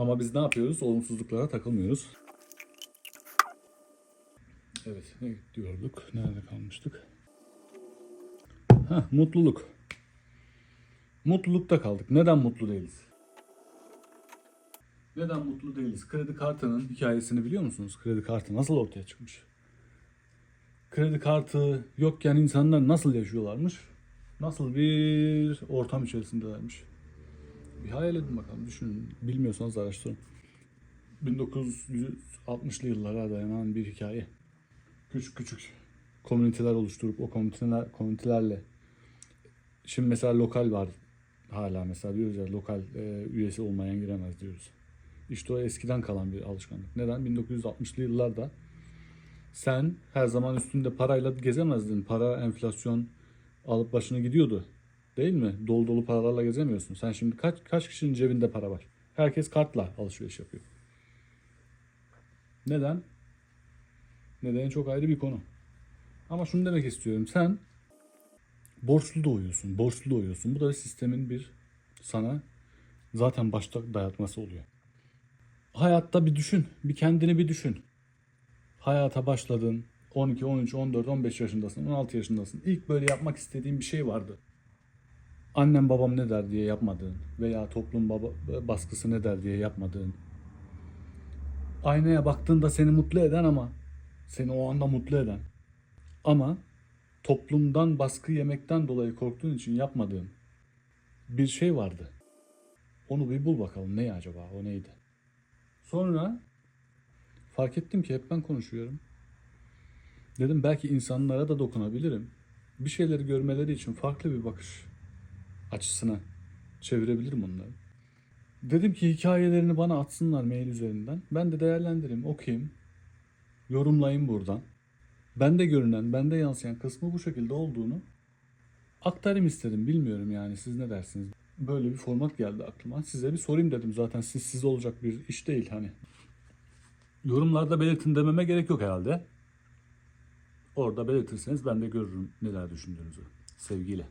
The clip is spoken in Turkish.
Ama biz ne yapıyoruz? Olumsuzluklara takılmıyoruz. Evet, ne diyorduk? Nerede kalmıştık? Heh, mutluluk. Mutlulukta kaldık. Neden mutlu değiliz? Neden mutlu değiliz? Kredi kartının hikayesini biliyor musunuz? Kredi kartı nasıl ortaya çıkmış? Kredi kartı yokken insanlar nasıl yaşıyorlarmış? Nasıl bir ortam içerisindelermiş? Bir hayal edin bakalım, düşünün. Bilmiyorsanız araştırın. 1960'lı yıllara dayanan bir hikaye. Küçük küçük komüniteler oluşturup o komüniteler, komünitelerle şimdi mesela lokal var hala mesela diyoruz ya lokal e, üyesi olmayan giremez diyoruz. İşte o eskiden kalan bir alışkanlık. Neden? 1960'lı yıllarda sen her zaman üstünde parayla gezemezdin. Para enflasyon alıp başını gidiyordu. Değil mi? Dolu dolu paralarla gezemiyorsun. Sen şimdi kaç kaç kişinin cebinde para var? Herkes kartla alışveriş yapıyor. Neden? Nedeni çok ayrı bir konu. Ama şunu demek istiyorum. Sen borçlu doğuyorsun. Borçlu doğuyorsun. Bu da sistemin bir sana zaten başta dayatması oluyor. Hayatta bir düşün. Bir kendini bir düşün. Hayata başladın. 12, 13, 14, 15 yaşındasın. 16 yaşındasın. İlk böyle yapmak istediğin bir şey vardı. Annem babam ne der diye yapmadığın veya toplum baba, baskısı ne der diye yapmadığın. Aynaya baktığında seni mutlu eden ama seni o anda mutlu eden ama toplumdan baskı yemekten dolayı korktuğun için yapmadığın bir şey vardı. Onu bir bul bakalım ne acaba o neydi? Sonra fark ettim ki hep ben konuşuyorum. Dedim belki insanlara da dokunabilirim. Bir şeyleri görmeleri için farklı bir bakış açısına çevirebilirim onları. Dedim ki hikayelerini bana atsınlar mail üzerinden. Ben de değerlendireyim, okuyayım, yorumlayayım buradan. Bende görünen, bende yansıyan kısmı bu şekilde olduğunu aktarayım istedim. Bilmiyorum yani siz ne dersiniz? Böyle bir format geldi aklıma. Size bir sorayım dedim zaten siz siz olacak bir iş değil hani. Yorumlarda belirtin dememe gerek yok herhalde. Orada belirtirseniz ben de görürüm neler düşündüğünüzü. Sevgiyle.